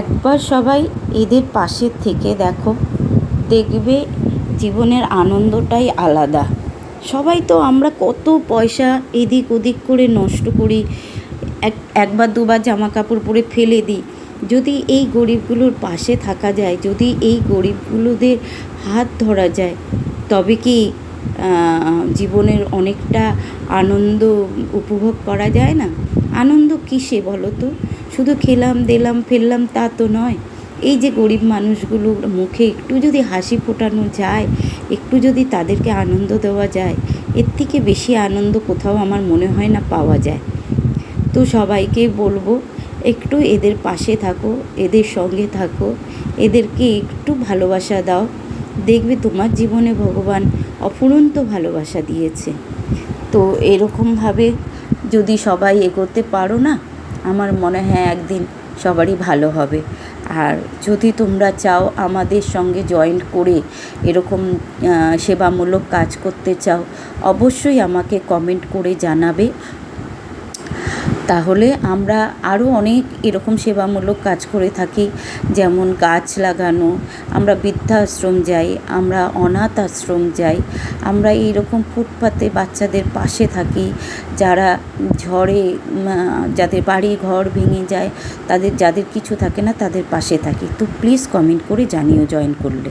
একবার সবাই এদের পাশে থেকে, দেখো, দেখবে জীবনের আনন্দটাই আলাদা। সবাই তো আমরা কত পয়সা এদিক ওদিক করে নষ্ট করি, এক, একবার দুবার জামা কাপড় পরে ফেলে দিই। যদি এই গরিবগুলোর পাশে থাকা যায়, যদি এই গরিবগুলোদের হাত ধরা যায়, তবে কি জীবনের অনেকটা আনন্দ উপভোগ করা যায় না? আনন্দ কিসে বলো তো? শুধু খেলাম, দিলাম, ফেললাম তা তো নয়। এই যে গরিব মানুষগুলোর মুখে একটু যদি হাসি ফোটানো যায়, একটু যদি তাদেরকে আনন্দ দেওয়া যায়, এর থেকে বেশি আনন্দ কোথাও আমার মনে হয় না পাওয়া যায়। তো সবাইকে বলব, একটু এদের পাশে থাকো, এদের সঙ্গে থাকো, এদেরকে একটু ভালোবাসা দাও। দেখবে তোমার জীবনে ভগবান অফুরন্ত ভালোবাসা দিয়েছে। তো এরকমভাবে যদি সবাই এগোতে পারো না আমার মনে হয় একদিন সবারই ভালো হবে। আর যদি তোমরা চাও আমাদের সঙ্গে জয়েন করে এরকম সেবামূলক কাজ করতে চাও, অবশ্যই আমাকে কমেন্ট করে জানাবে। তাহলে আমরা আরও অনেক এরকম সেবামূলক কাজ করে থাকি, যেমন গাছ লাগানো, আমরা বৃদ্ধাশ্রম যাই, আমরা অনাথ আশ্রম যাই, আমরা এইরকম ফুটপাতে বাচ্চাদের পাশে থাকি, যারা ঝড়ে যাদের বাড়ি ঘর ভেঙে যায়, তাদের, যাদের কিছু থাকে না তাদের পাশে থাকি। তো প্লিজ কমেন্ট করে জানিও, জয়েন করলে।